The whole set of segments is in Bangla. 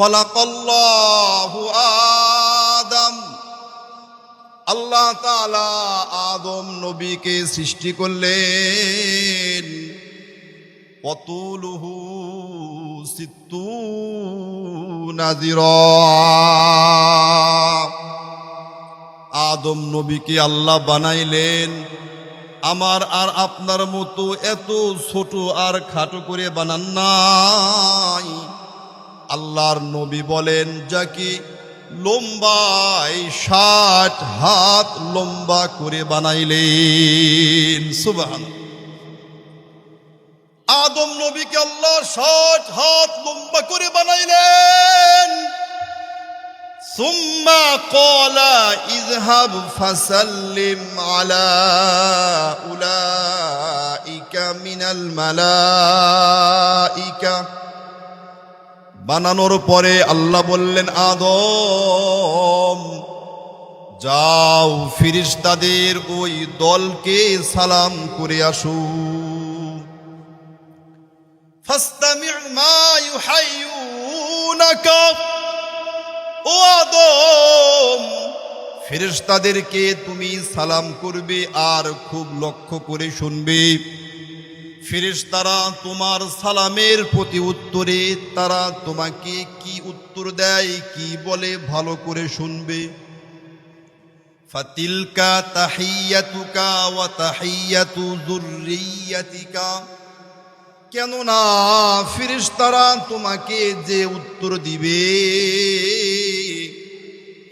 খলাকল্লাহু আদম। আল্লাহ তাআলা আদম নবীকে সৃষ্টি করলেন। পতুলুহু সিত্তু আদম নবীকে আল্লাহ বানাইলেন। আমার আর আপনার মতো এত ছোট আর খাটো করে বানান নাই। আল্লাহর নবী বলেন, যা কি লম্বায় ষাট হাত লম্বা করে বানাইলেন? সুবান আদম নবীকে আল্লাহ ষাট হাত লম্বা করে বানাইলেন। সুম্মা কলা ইজহাব ফাসাল্লিম আলা উলাইকা মিনাল মালাইকা। বানানোর পরে আল্লাহ বললেন, আদম, যাও ফিরিস্তাদের ওই দলকে সালাম করে আসো। ও আদম ফেরেশতাদেরকে তুমি সালাম করবে আর খুব লক্ষ্য করে শুনবে। ফেরেশতারা তোমার সালামের প্রতি উত্তরে তারা তোমাকে কি উত্তর দেয়, কি বলে ভালো করে শুনবে। ফাতিলকা তাহিয়াতুকা ওয়া তাহিয়াতু যুররিয়াতিকা। কেননা ফিরিস্তারা তোমাকে যে উত্তর দিবে,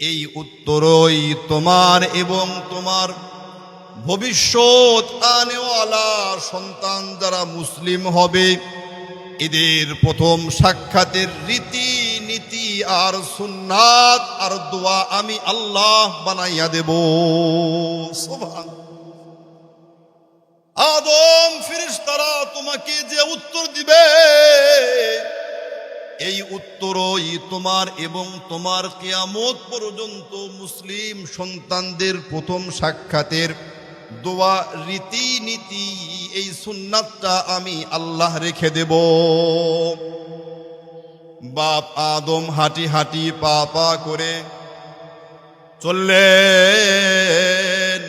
এই উত্তরই তোমার এবং তোমার ভবিষ্যৎ আনেওয়ালা সন্তান যারা মুসলিম হবে, এদের প্রথম সাক্ষাতের রীতি নীতি আর সুন্নাত আর দোয়া আমি আল্লাহ বানাইয়া দেব। আদম ফিরিস্তারা তোমাকে যে উত্তর দিবে, এই উত্তরই তোমার এবং তোমার কেয়ামত পর্যন্ত মুসলিম সন্তানদের প্রথম সাক্ষাতের দোয়া রীতিনীতি, এই সুন্নাতটা আমি আল্লাহ রেখে দেব। বাপ আদম হাঁটি হাঁটি পা পা করে চললেন।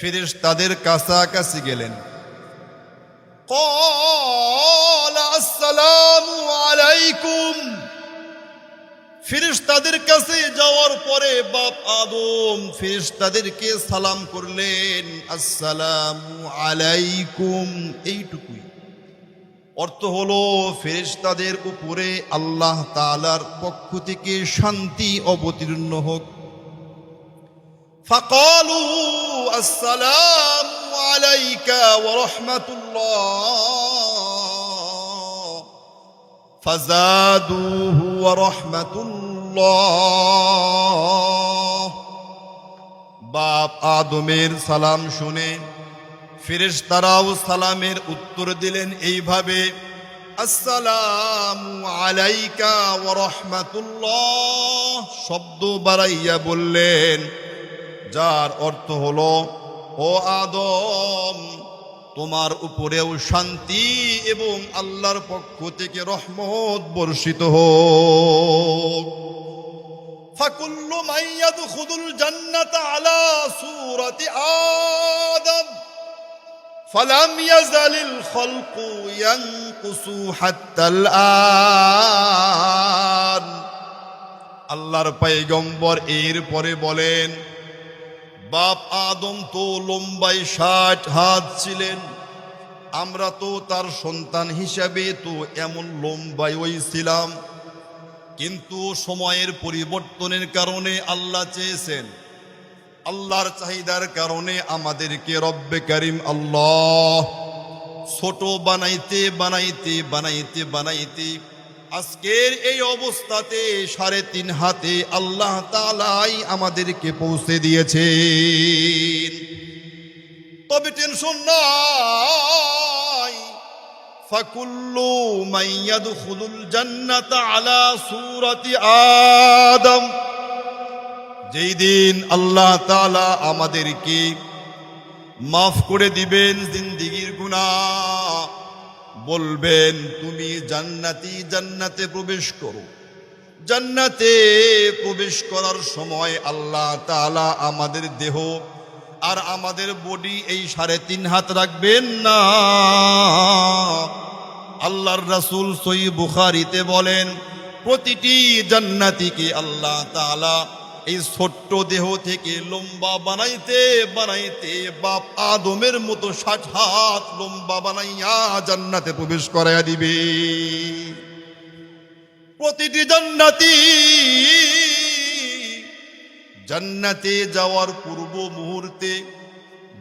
ফিরিস তাদের কাছাকাছি গেলেন। কল আসসালামু আলাইকুম। ফিরিস্তাদের কাছে যাওয়ার পরে বাপ আদম ফিরিস্তাদেরকে সালাম করলেন, আসসালাম আলাইকুম। এইটুকুই। অর্থ হলো ফেরিস্তাদের উপরে আল্লাহ তালার পক্ষ থেকে শান্তি অবতীর্ণ হোক। ফাকালু, আসসালাম আলাইকা ওয়া فزادوه ورحمة الله বাপ আদমের সালাম শুনে ফেরেশতারাও সালামের উত্তর দিলেন এইভাবে আসসালামু আলাইকা ওয়া রাহমাতুল্লাহ শব্দ বাড়াইয়া বললেন যার অর্থ হলো ও আদম তোমার উপরেও শান্তি এবং আল্লাহর পক্ষ থেকে রহমত বর্ষিত হোক فكل من يدخل الجنة على صورة آدم فلم يزل الخلق ينقص حتى الآن আল্লাহর পয়গম্বর এর পরে বলেন বাপ আদম তো লম্বাই ষাট হাত ছিলেন। আমরা তো তার সন্তান হিসাবে তো এমন লম্বাই ওই ছিলাম। কিন্তু সময়ের পরিবর্তনের কারণে আল্লাহ চেয়েছেন। আল্লাহর চাহিদার কারণে আমাদেরকে রব্বে করিম আল্লাহ। ছোট বানাইতে বানাইতে বানাইতে বানাইতে আজকের এই অবস্থাতে সাড়ে তিন হাতে আল্লাহ তালাই আমাদেরকে পৌঁছে দিয়েছে তবে টেনশন নাই। ফাকুল্লু মাইয়াদখুলুল জান্নাতা আলা সূরাতি আদম। যেই দিন আল্লাহ তালা আমাদেরকে মাফ করে দিবেন জিন্দিগির গুনাহ। বলবেন, তুমি জান্নাতি জান্নাতে প্রবেশ করো। জান্নাতে প্রবেশ করার সময় আল্লাহ তাআলা আমাদের দেহ আর আমাদের বডি এই সাড়ে তিন হাত রাখবেন না। আল্লাহর রাসূল সই বুখারিতে বলেন, প্রতিটি জান্নাতিকে আল্লাহ তাআলা এই ছোট্ট দেহ থেকে লম্বা বানাইতে বানাইতে বাপ আদমের মতো ষাট হাত লম্বা বানাইয়া জান্নাতে প্রবেশ করাইয়া দিবে। প্রতিটি জান্নাতি জান্নাতে যাওয়ার পূর্ব মুহূর্তে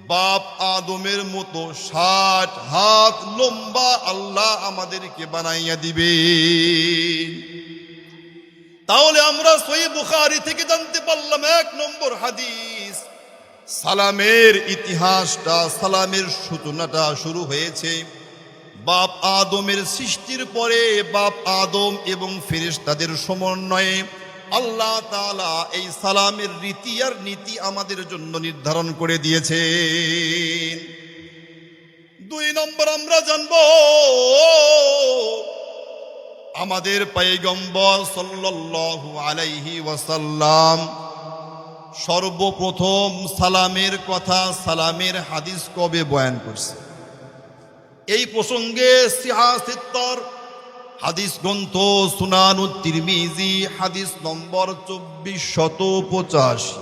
বাপ আদমের মতো ষাট হাত লম্বা আল্লাহ আমাদেরকে বানাইয়া দিবে। তাহলে আমরা সই বুখারি থেকে জানতে পারলাম এক নম্বর হাদিস। সালামের ইতিহাসটা, সালামের সূচনাটা শুরু হয়েছে। বাপ আদমের সৃষ্টির পরে বাপ আদম এবং ফেরেশতাদের সমন্বয়ে আল্লাহ তাআলা এই সালামের রীতি আর নীতি আমাদের জন্য নির্ধারণ করে দিয়েছে দুই নম্বর আমরা জানব আমাদের পয়গম্বর সাল্লাল্লাহু আলাইহি ওয়াসাল্লাম সর্বপ্রথম সালামের কথা সালামের হাদিস কবে বয়ান করছে এই প্রসঙ্গে সিহাসিত্তর হাদিস গ্রন্থ সুনানু তিরমিজি হাদিস নম্বর চব্বিশ শত পঁচাশি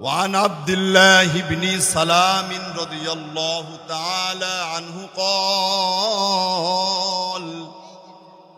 وعن عبد الله بن سلام رضي الله تعالى عنه قال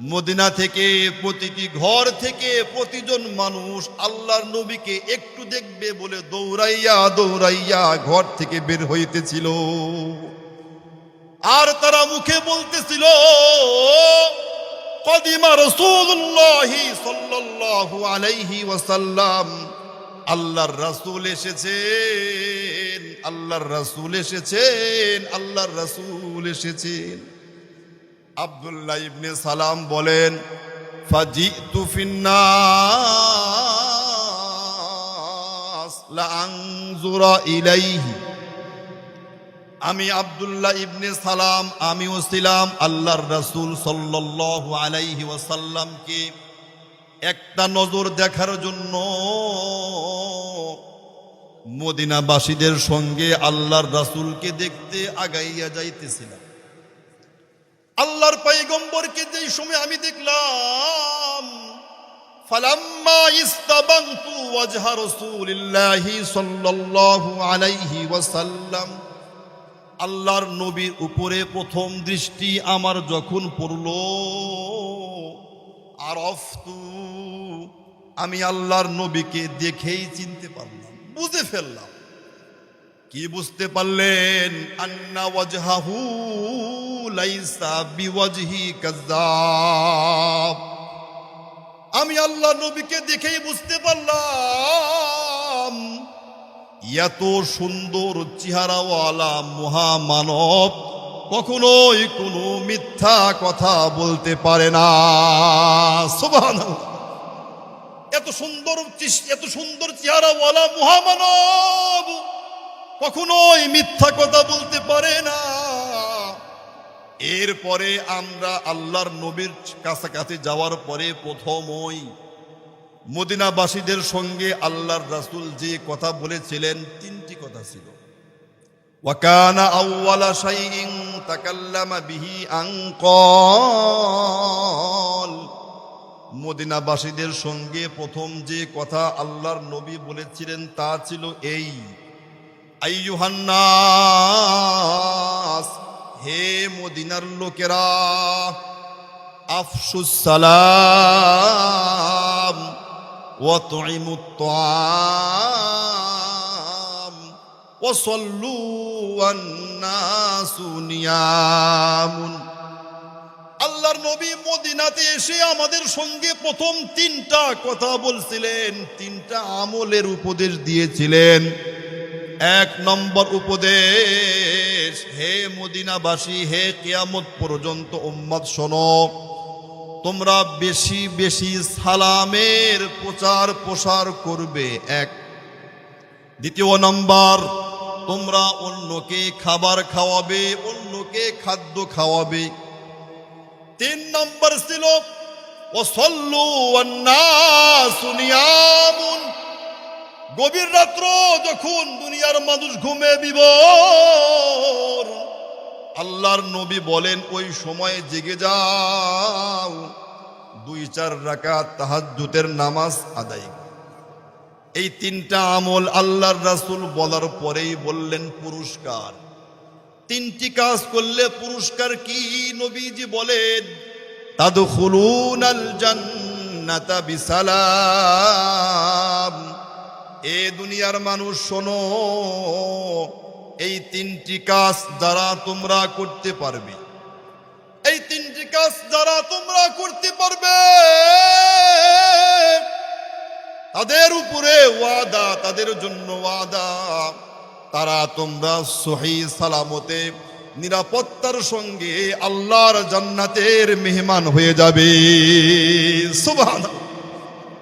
মদিনা থেকে, প্রতিটি ঘর থেকে প্রতিজন মানুষ আল্লাহর নবীকে একটু দেখবে বলে দৌড়াইয়া দৌড়াইয়া ঘর থেকে বের হইতেছিল। আর তারা মুখে বলতেছিল, কদিমা রসুল্লাহ সাল্লাল্লাহু আলাইহি ওয়াসাল্লাম, আল্লাহর রাসূল এসেছেন, আল্লাহর রাসূল এসেছেন, আল্লাহর রাসূল এসেছেন। আব্দুল্লাহ ইবনে সালাম বলেন লাআনজুরা ইলাইহি। আমি আব্দুল্লাহ ইবনে সালাম, আমিও ছিলাম আল্লাহর রাসূল সাল্লাল্লাহু আলাইহি ওয়াসাল্লামকে একটা নজর দেখার জন্য। মদিনাবাসীদের সঙ্গে আল্লাহর রাসূলকে দেখতে আগাইয়া যাইতেছিলাম। আল্লাহর পয়গম্বরকে যেই সময় আমি দেখলাম, ফালাম্মা ইস্তাবানতু ওয়াজহা রাসূলিল্লাহি সাল্লাল্লাহু আলাইহি ওয়াসাল্লাম, আল্লাহর নবীর উপরে প্রথম দৃষ্টি আমার যখন পড়ল আর অফতু আমি আল্লাহর নবীকে দেখেই চিনতে পারলাম, বুঝে ফেললাম। কি বুঝতে পারলেন? আন্না ওয়াজহাহু লাইসা বিওয়াজহি কাযাব আমি আল্লাহ নবীকে দেখেই বুঝতে পারলাম, এত সুন্দর চেহারাওয়ালা মহামানব কখনোই কোনো মিথ্যা কথা বলতে পারে না। সুবহানাল্লাহ। এত সুন্দর এত সুন্দর চেহারাওয়ালা মহামানব কখনোই মিথ্যা কথা বলতে পারে না। এরপরে আমরা আল্লাহর নবীর কাছাকাছি যাওয়ার পরে প্রথমই মদিনাবাসীদের সঙ্গে আল্লাহর রাসুল যে কথা বলেছিলেন, তিনটি কথা ছিল। ওয়াকানা মদিনাবাসীদের সঙ্গে প্রথম যে কথা আল্লাহর নবী বলেছিলেন তা ছিল এই আইয়ুহান্নাস হে মদিনার লোকেরা আফসুস সালাম ওয়াতুইমুত তাম ওয়াসাল্লু ওয়ান্নাসু নিয়ামুন। আল্লাহর নবী মদিনাতে এসে আমাদের সঙ্গে প্রথম তিনটা কথা বলছিলেন, তিনটা আমলের উপদেশ দিয়েছিলেন। এক নম্বর উপদেশ হে মদিনাবাসী, হে কিয়ামত পর্যন্ত উম্মত শোনো। তোমরা বেশি বেশি সালামের প্রচার প্রসার করবে। এক। দ্বিতীয় নম্বর, তোমরা অন্যকে খাবার খাওয়াবে, অন্যকে খাদ্য খাওয়াবে। তিন নম্বর ছিল ওসল্লু ওয়ান্নাসু নিয়ামুন গভীর রাত্র যখন দুনিয়ার মানুষ ঘুমে বিবর আল্লাহর নবী বলেন, ওই সময় জেগে যাও, দুই চার রাকাত তাহাজ্জুদের নামাজ আদায় এই তিনটা আমল আল্লাহর রাসুল বলার পরেই বললেন, পুরস্কার। তিনটি কাজ করলে পুরস্কার কি নবীজি বলেন? তাদখুলুনাল জান্নাতা বিসালাম। এ দুনিয়ার মানুষ শোনো, এই তিনটি কাজ যারা তোমরা করতে পারবে। এই তিনটি কাজ যারা তোমরা করতে পারবে। তাদের উপরে ওয়াদা, তাদের জন্য ওয়াদা। তারা তোমরা সহি সালামতে, নিরাপত্তার সঙ্গে আল্লাহর জান্নাতের মেহমান হয়ে যাবে। সুবহানাল্লাহ।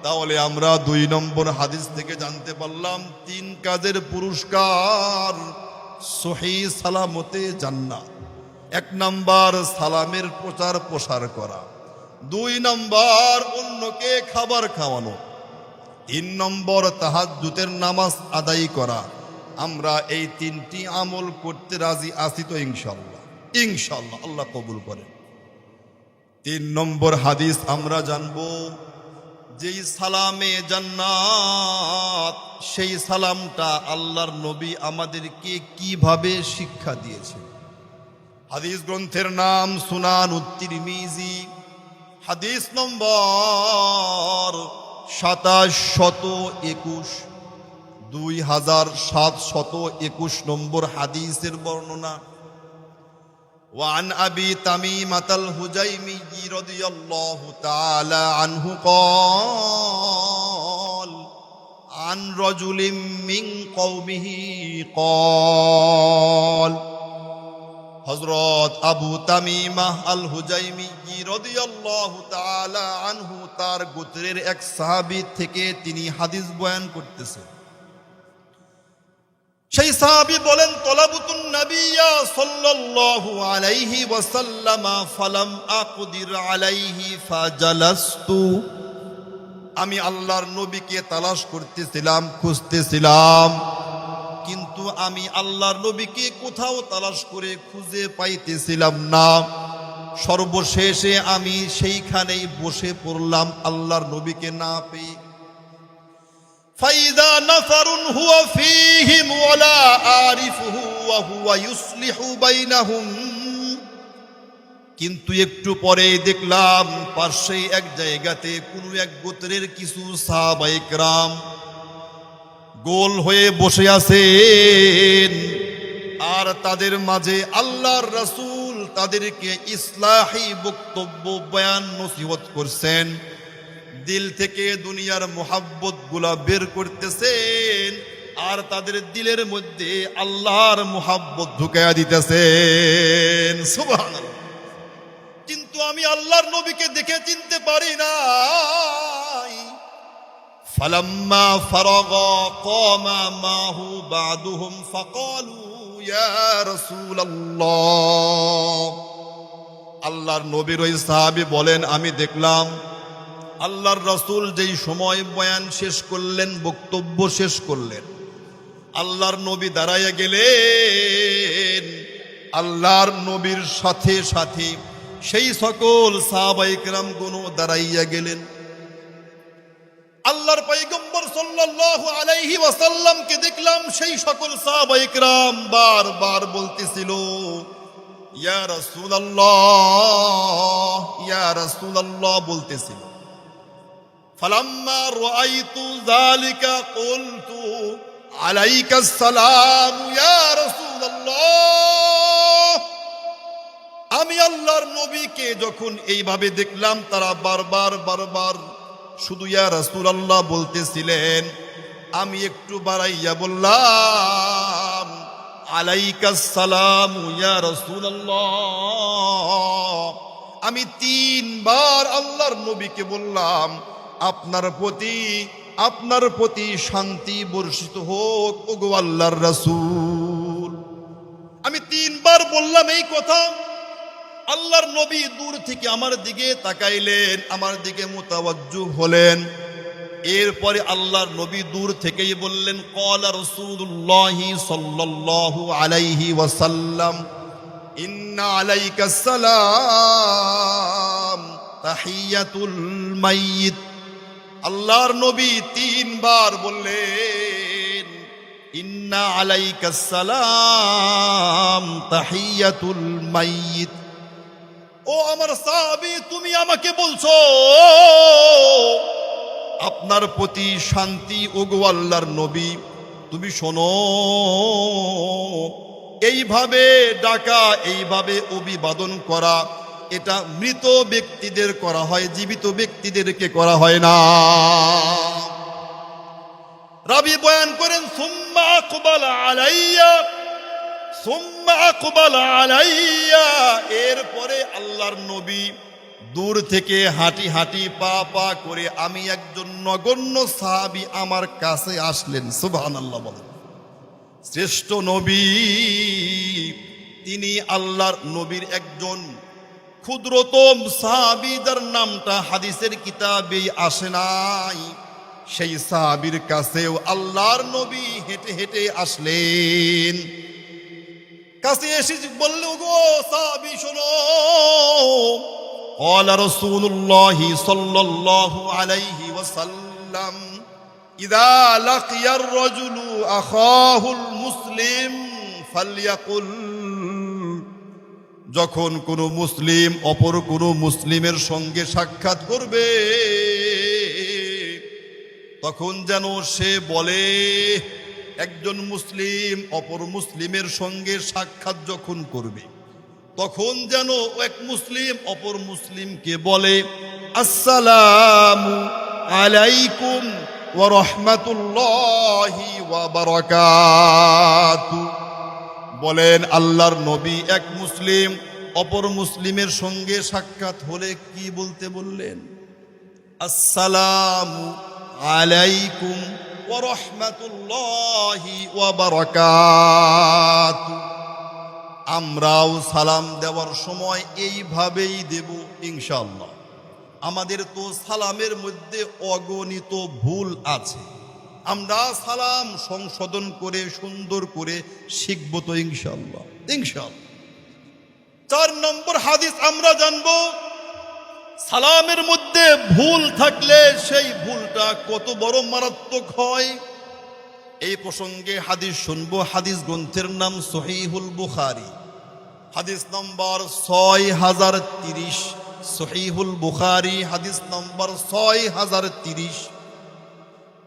তাহলে আমরা দুই নম্বর হাদিস থেকে জানতে পারলাম, তিন কাজের পুরস্কার সহি সালামতে জান্নাত। এক নাম্বার সালামের প্রচার প্রসার করা। দুই নাম্বার অন্যকে খাবার খাওয়ানো। তিন নম্বর তাহাজ্জুদের নামাজ আদায় করা। আমরা এই তিনটি আমল করতে রাজি আছি তো ইনশাল্লাহ ইনশাল্লাহ আল্লাহ কবুল করেন। তিন নম্বর হাদিস আমরা জানব যেই সালামে জান্নাত, সেই সালামটা আল্লাহর নবী আমাদেরকে কীভাবে শিক্ষা দিয়েছে হাদিস গ্রন্থের নাম সুনান উত্তিরমিজি হাদিস নম্বর সাতাশ শত একুশ, দুই হাজার সাত শত একুশ নম্বর হাদিসের বর্ণনা। وعن أبي تميمة الهجيمي رضي الله تعالى عنه قال عن رجل من قومه قال হজরত আবু তামিমা আল হুজাইমি রদিয়াল্লাহু তাআলা আনহু তার গোত্রের এক সাহাবী থেকে তিনি হাদিস বয়ান করতেছেন সেই সাহাবী বলেন, তলাবুতুন নবিয়া সাল্লাল্লাহু আলাইহি ওয়াসাল্লামা ফালাম আকদির আলাইহি ফাজালাস্তু। আমি আল্লাহর নবীকে তালাশ করতেছিলাম, খুঁজতেছিলাম, কিন্তু আমি আল্লাহর নবীকে কোথাও তালাশ করে খুঁজে পাইতেছিলাম না। সর্বশেষে আমি সেইখানেই বসে পড়লাম, আল্লাহর নবীকে না পেয়ে ফাইদা নাফারুন হুয়া ফীহিম ওয়ালা আরিফুহু ওয়া হুয়া ইউসলিহু কিন্তু একটু পরে দেখলাম পার্শ্বে এক জায়গাতে কোনো এক গোত্রের কিছু সাহাবাইকরাম গোল হয়ে বসে আছেন। আর তাদের মাঝে আল্লাহর রাসূল তাদেরকে ইসলাহি বক্তব্য, বয়ান, নসিহত করছেন। দিল থেকে দুনিয়ার মোহাব্বত গুলা বের করতেছেন আর তাদের দিলের মধ্যে আল্লাহর মোহাব্বত ঢুকাইয়া দিতেছেন সুবহানাল্লাহ কিন্তু আমি আল্লাহর নবীকে দেখে চিনতে পারি না فلما فرغ قام معه بعضهم فقالوا يا رسول الله আল্লাহর নবীর ওই সাহাবী বলেন আমি দেখলাম আল্লাহর রসুল যেই সময় বয়ান শেষ করলেন, বক্তব্য শেষ করলেন, আল্লাহর নবী দাঁড়াইয়া গেলেন। আল্লাহর নবীর সাথে সাথে সেই সকল সাহাবাইকরাম গুনো দাঁড়াইয়া গেলেন। আল্লাহর পয়গম্বর সাল্লাল্লাহু আলাইহি ওয়াসাল্লামকে দেখলাম, সেই সকল সাহাবা ইকরাম বারবার বলতেছিল, ইয়া রাসূলুল্লাহ ইয়া রাসূলুল্লাহ, বলতেছিল। ফালাম্মা রাআইতু যালিকা কুলতু আলাইকাস সালাম ইয়া রাসূলুল্লাহ। আমি আল্লাহর নবীকে যখন এইভাবে দেখলাম, তারা বারবার বারবার শুধু ইয়া রাসূলুল্লাহ বলতেছিলেন, আমি একটু বাড়াইয়া বললাম আলাইকাস সালাম ইয়া রাসূলুল্লাহ। আমি তিনবার আল্লাহর নবীকে বললাম আপনার প্রতি আপনার প্রতি শান্তি বর্ষিত হোক, ওগো আল্লাহর রাসূল। আমি তিনবার বললাম এই কথা। আল্লাহর নবী দূর থেকে আমার দিকে তাকাইলেন, আমার দিকে মোতাবজ্জু হলেন। এরপরে আল্লাহর নবী দূর থেকেই বললেন কলা রসুল্লাহ সাল্লাল্লাহু আলাইহি ওয়াসাল্লাম, ইন্না আলাইকা সালাম, তাহিয়াতুল মাইয়িত। আল্লাহর নবী তিনবার বললেন, ইন্না আলাইকা সালাম তাহিয়াতুল মাইয়িত। ও আমার সাহাবী, তুমি আমাকে বলছো, আপনার প্রতি শান্তি ওগো আল্লাহর নবী। তুমি শোনো, এইভাবে ডাকা, এইভাবে অভিবাদন করা এটা মৃত ব্যক্তিদের করা হয়, জীবিত ব্যক্তিদেরকে করা হয় না। রাবি বয়ান করেন, সুম্মা আকবাল আলাইয়া, সুম্মা আকবাল আলাইয়া। এরপরে আল্লাহর নবী দূর থেকে হাঁটি হাঁটি পা পা করে, আমি একজন নগণ্য সাহাবি আমার কাছে আসলেন। সুবহানাল্লাহ বলেন। শ্রেষ্ঠ নবী, তিনি আল্লাহর নবীর একজন ক্ষুদ্রতম সাহাবি যার নামটা হাদিসের কিতাবে আসে নাই সেই সাহাবির কাছেও আল্লাহর নবী হেঁটে হেঁটে আসলেন কাছে এসে বললো গো সাহাবি শোনো قال رسول الله صلى الله عليه وسلم إذا لقي الرجل أخاه المسلم فليقل যখন কোনো মুসলিম অপর কোনো মুসলিমের সঙ্গে সাক্ষাৎ করবে, তখন যেন সে বলে, একজন মুসলিম অপর মুসলিমের সঙ্গে সাক্ষাৎ যখন করবে, তখন যেন এক মুসলিম অপর মুসলিমকে বলে, আসসালামু আলাইকুম ওয়া বারাকাতু। বলেন, আল্লাহর নবী এক মুসলিম, অপর মুসলিমের সঙ্গে সাক্ষাৎ হলে কি বলতে বললেন? আসসালাম আলাইকুম আমরাও সালাম দেওয়ার সময় এইভাবেই দেব ইনশাল্লাহ আমাদের তো সালামের মধ্যে অগণিত ভুল আছে। আমরা সালাম সংশোধন করে, সুন্দর করে শিখব তো ইনশাল্লাহ ইনশাআল্লাহ। চার নম্বর হাদিস আমরা জানব, সালামের মধ্যে ভুল থাকলে সেই ভুলটা কত বড় মারাত্মক হয়। এই প্রসঙ্গে হাদিস শুনব, হাদিস গ্রন্থের নাম সহিহুল বুখারি। হাদিস নম্বর ছয় হাজার তিরিশ, সহিহুল বুখারি, হাদিস নম্বর ছয় হাজার তিরিশ।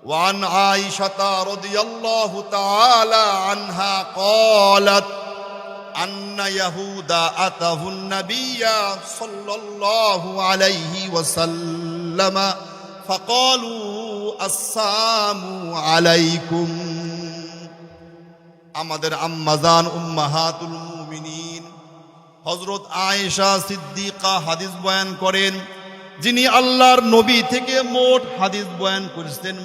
وعن عائشة رضي الله تعالى عنها قالت أن يهود أتاه النبي صلى الله عليه وسلم فقالوا السلام عليكم আমাদের আম্মাজান উম্মাহাতুল মুমিনিন হজরত আয়েশা সিদ্দিকা হাদিস বয়ান করেন যিনি আল্লাহর নবী থেকে মোট হাদিস বয়ান করেছেন